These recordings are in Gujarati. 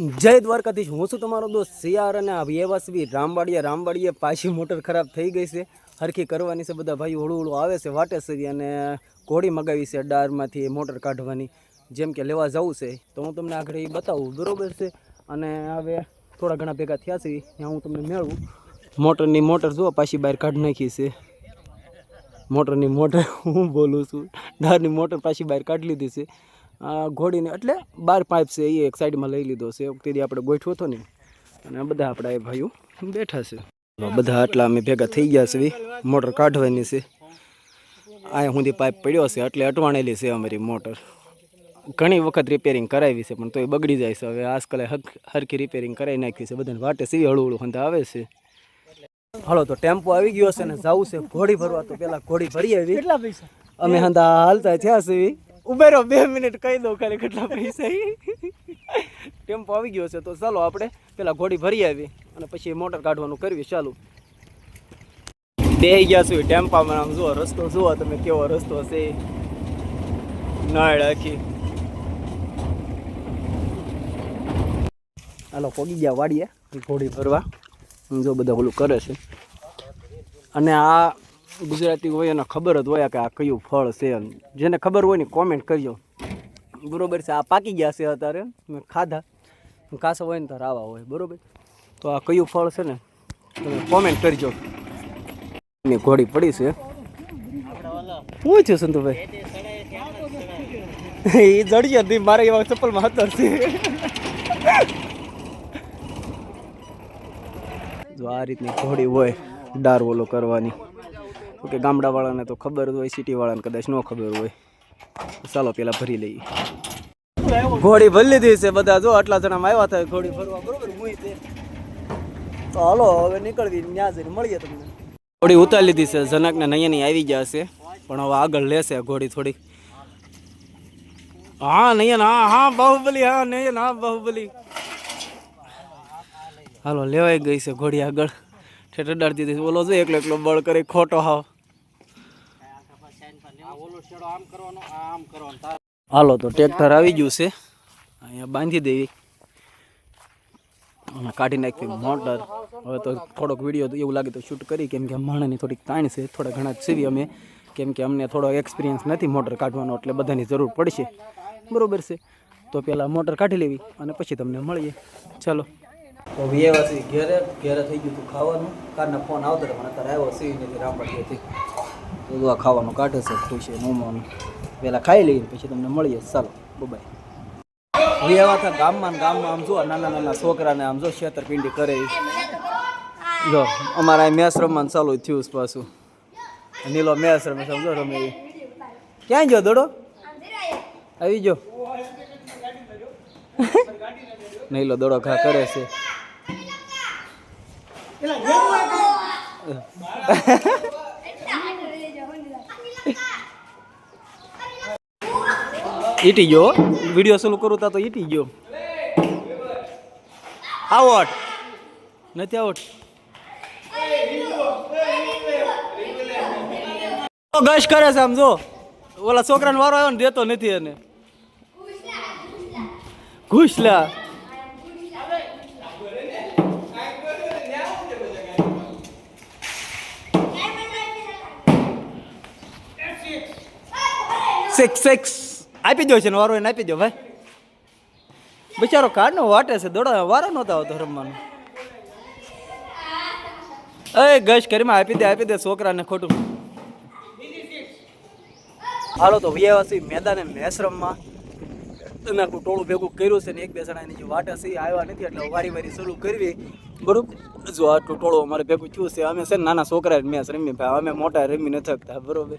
જય દ્વારકાધીશ. હું છું તમારો દોસ્ત સિયાર અને વ્યવસવી રામવાડીયા. રામવાડીયા પાછી મોટર ખરાબ થઈ ગઈ છે. હરખી કરવાની છે. બધા ભાઈ હળું હળું આવે છે વાટે છે અને ઘોડી મગાવી છે ડારમાંથી મોટર કાઢવાની. જેમ કે લેવા જવું છે. તો હું તમને આગળ એ બતાવું. બરાબર છે? અને હવે થોડા ઘણા ભેગા થયા છે. ત્યાં હું તમને મેળવું. મોટરની મોટર જુઓ, પાછી બહાર કાઢી નાખી છે. મોટરની મોટર હું બોલું છું. ડારની મોટર પાછી બહાર કાઢી લીધી છે. ઘોડીને એટલે બાર પાઇપ છે એ એક સાઈડમાં લઈ લીધો છે. વખતે આપણે ગોઠવો હતો ને. અને બધા આપણા એ ભાઈઓ બેઠા છે. બધા આટલા અમે ભેગા થઈ ગયા છે મોટર કાઢવાની છે. આ સુધી પાઇપ પડ્યો છે એટલે અટવાણેલી છે અમારી મોટર. ઘણી વખત રિપેરિંગ કરાવી છે પણ તોય બગડી જાય છે. હવે આજકાલે હરખી રિપેરિંગ કરાવી નાખી છે બધાને વાટે સીવી હળવું હંતા આવે છે. હાલો તો ટેમ્પો આવી ગયો છે ને જવું છે. ઘોડી ભરવા તો પેલા ઘોડી ભરી આવી અમે હંધા હાલતા થયા છે ઉભે રહો બે મિનિટ કહી દઉં ખાલી કેટલા પૈસા ટેમ્પો આવી ગયો છે, તો ચાલો આપણે પેલા ઘોડી ભરી આવી અને પછી મોટર કાઢવાનું કરવી ચાલુ. બે ગયા છું ટેમ્પામાં, આમ જુઓ, રસ્તો જુઓ તમે કેવો રસ્તો છે. નાળ આખી. હાલો, પોગી ગયા વાડીએ, ઘોડી ભરવા. જો બધા ઓલું કરે છે. અને આ ગુજરાતી હોય એને ખબર જ હોય કે આ કયું ફળ છે જેને ખબર હોય ને કોમેન્ટ કરજો. બરોબર છે, આ પાકી ગયા છે અત્યારે. મેં ખાધા. કાસો હોય ને તો રાવા હોય, બરોબર? તો આ કયું ફળ છે ને, તમે કોમેન્ટ કરજો. એની ઘોડી પડી છે. શું થયું સંતુભાઈ? એ જડી હતી મારે એવા ચપ્પલમાં હતા છે. જો આ રીતની ઘોડી હોય ડાર ઓલો કરવાની. કે ગામડાવાળાને તો ખબર હોય, સિટીવાળાને કદાચ ન ખબર હોય. ચાલો પેલા ભરી લઈએ. ઘોડી ભરી લીધી છે બધા. જો આટલા જણા આવ્યા થાય ઘોડી ભરવા, બરોબર? હું તે. તો હાલો, હવે નીકળવી ત્યાં જઈને મળીએ તમને. ઘોડી ઉતારી લીધી છે. જનકને નૈયાની આવી ગયા છે. પણ હવે આગળ લેશે ઘોડી થોડી હા નૈયન હા હા, બાહુબલી, હા નૈયન હા, બાહુબલી. હાલો, લેવાઈ ગઈ છે ઘોડી આગળ. ઠેઠ દીધી ઓલો જો એકલો એકલો બળ કરે, ખોટો હાવ. હાલો, તો ટ્રેક્ટર આવી ગયું છે. અહીંયા બાંધી દેવી. અને કાઢી નાખી મોટર. હવે તો થોડોક વીડિયો એવું લાગે તો શૂટ કરી, કેમ કે માણસની થોડીક તાણ છે. થોડા ઘણા સીવી અમે, કેમ કે અમને થોડો એક્સપિરિયન્સ નથી મોટર કાઢવાનો, એટલે બધાની જરૂર પડશે. બરોબર છે. તો પહેલાં મોટર કાઢી લેવી અને પછી તમને મળીએ. ચાલો. તો વ્યવાસી ઘેરે ઘેરે થઈ ગયું હતું ખાવાનું. કારના ફોન આવતો મને અત્યારે આવ્યો સીવી નથી જો આ ખાવાનું કાઢે છે ખુશી મોમોનું પહેલાં ખાઈ લઈએ પછી તમને મળીએ. ચાલો બાય એવા હતા ગામમાં ને ગામમાં આમ જો નાના નાના છોકરાને આમ જો છેતરપિંડી કરે જો અમારા મેચ રમવાનું ચાલુ થયું છે પાછું. નીલો મેચ રમે સમજો રમે. ક્યાં ગયો દોડો? આવી ગયો. નીલો દોડો ઘા કરે છે. ઈટી ગયો. વીડિયો ચાલુ કરું તા તો ઈટી ગયો. આવોટ નથી આવટ ગશ કરે છે આમ જો. ઓલા છોકરાને વારો આવ્યો ને દેતો નથી એને. ઘૂસલા. સિક્સ સિક્સ આપી દો છે ને વારો એને આપી દો ભાઈ. બિચારો કાઢનો વાટે છે, દોડા વારો નહોતો આવતો રમવાનો. એ ગશ કરીમાં આપી દે આપી દે, છોકરાને ખોટું. હાલો તો વ્યવસ્થિત મેદાને તમે આખું ટોળું ભેગું કર્યું છે ને, એક બે જણાની જે વાટા છે આવ્યા નથી, એટલે વારી વારી શરૂ કરવી. બરોબર? જો આટલું ટોળું અમારે ભેગું થયું છે, અમે છે નાના છોકરા મેચ રમી, ભાઈ, અમે મોટા રમી નથી શકતા, બરોબર?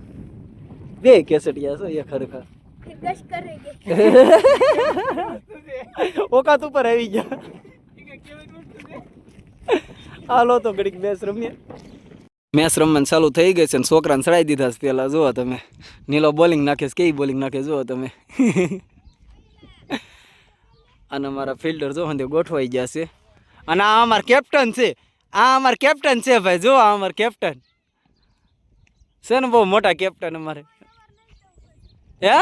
બે કેસડિયા છો એ ખરેખર. ઓકાત ઉપર આવી ગયા. હાલો તો ઘડીક મેચ રમીએ. મેચ રમવાનું ચાલુ થઈ ગઈ છે ને છોકરાને ચડાવી દીધા છે પેલા જુઓ તમે. નીલો બોલિંગ નાખે છે કેવી બોલિંગ નાખે જુઓ તમે. અને અમારા ફિલ્ડર જો તે ગોઠવાઈ ગયા છે. અને આ અમાર કેપ્ટન છે. આ અમાર કેપ્ટન છે ભાઈ જુઓ આ અમાર કેપ્ટન છે ને બહુ મોટા કેપ્ટન અમારે. હે?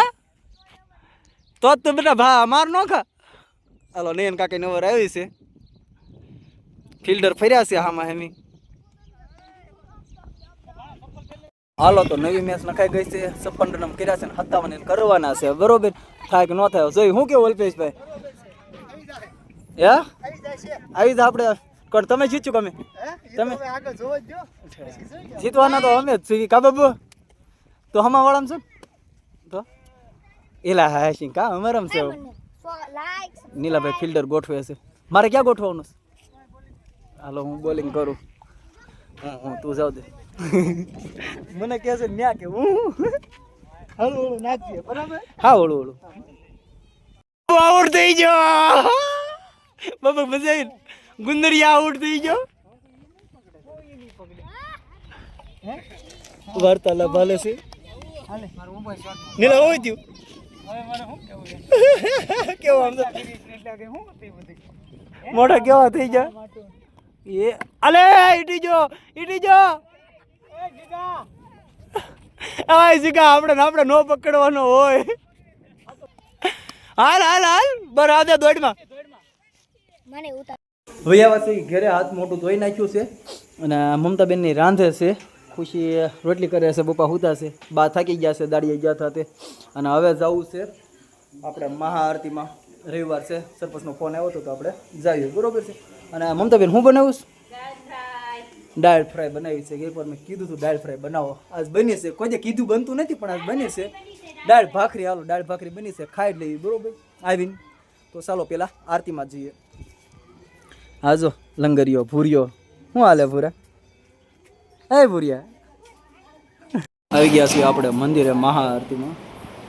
તો જ તો બેટા ભા અમાર નો ખા. હાલો નયન કાકી નવર આવી છે. ફિલ્ડર ફર્યા છે હામાં હેમી. હાલો તો નવી મેચ નખાઈ ગઈ છે. છપ્પન રન કર્યા છે ને સત્તાવન રન કરવાના છે. બરોબર? થાય કે ન થાય? જોઈ શું કેવું અલ્પેશભાઈ? હે? આવી જ આપણે. કોણ તમે જીત્યું તમે? તમે જીતવાના તો અમે જ છીએ. કા બાબુ? તો હમા વાળામ છો? તો? એલા હા શિંગ કા? અમે રમશે નીલાભાઈ ફિલ્ડર ગોઠવે છે. મારે ક્યાં ગોઠવાનું છે? હાલો હું બોલિંગ કરું. હું હું તું જાવ દે. મને કહે છે ન્યા કે હું? હળું હળું નાખજે બરાબર? હા હળું હળું. આઉટ થઈ ગયો. બાબા મજા આવી ગુંદરિયા આઉટ થઈ ગયો. વાર્તાલાપ ભાલે છે. નીલા હોય થયું કેવો મોઢા કેવા થઈ જા એ અલે ઈટી જો ઈટી જો હવે જીગા આપણે આપણે નો પકડવાનો હોય. હાલ હાલ હાલ બરાબર દોડમાં. મને ઉતાર. વૈયાવાસી ઘરે હાથ મોટું ધોઈ નાખ્યું છે અને મમતાબેનની રાંધે છે. ખુશી રોટલી કરે છે પપ્પા હુતા છે, બા થાકી ગયા છે, દાડીએ ગયા હતા અને હવે જવું છે આપણે મહાઆરતીમાં. રવિવાર છે, સરપંચનો ફોન આવ્યો હતો તો આપણે જઈએ બરોબર છે? અને મમતાબેન હું બનાવું છું? દાળ ફ્રાય બનાવી છે એકવાર મેં કીધું હતું દાળ ફ્રાય બનાવો. આજ બની છે, કોઈ કીધું બનતું નથી, પણ આજ બની છે. દાળ ભાખરી, હાલો, દાળ ભાખરી બની છે, ખાઈ લેવી બરોબર? આવીને તો ચાલો પેલા આરતીમાં જઈએ. હાજો લંગરિયો ભૂરિયો શું હાલે ભૂરા? હે ભૂરિયા. આવી ગયા છીએ આપણે મંદિરે મહાઆરતીમાં.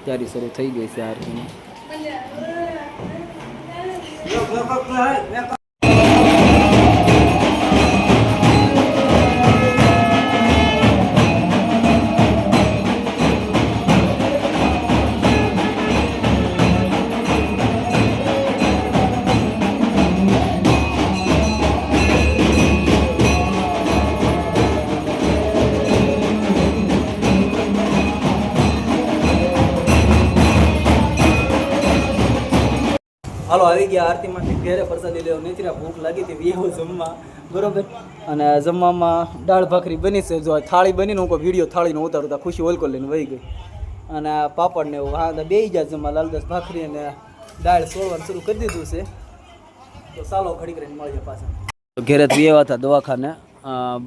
ત્યારે શરૂ થઈ ગઈ છે આરતીમાં ગયા આરતીમાંથી ઘેરે પ્રસાદી લેવો નથી ભૂખ લાગી હતી વેવો જમવા. બરોબર? અને જમવામાં દાળ ભાખરી બની છે. જો થાળી બનીને હું કોઈ વીડિયો થાળીનો ઉતારતા ખુશી ઓલકો લઈને વહી ગઈ. અને પાપડ ને એવું, હા બે ગયા જમવા લાલદાસ ભાખરી અને દાળ સોળવાનું શરૂ કરી દીધું છે. તો ચાલો ઘડી કરીને મળીએ પાછા. ઘેરે વ્યવા હતા દવાખાને.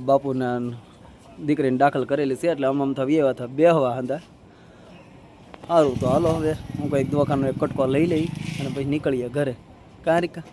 બાપુને દીકરીને દાખલ કરેલી છે, એટલે આમ આમ થા વ્યવા હતા બેહવા હતા સારું તો હાલો હવે. હું કંઈક દવાખાનો એક કટકો લઈ લઈ અને પછી નીકળીએ ઘરે. કાં રીકા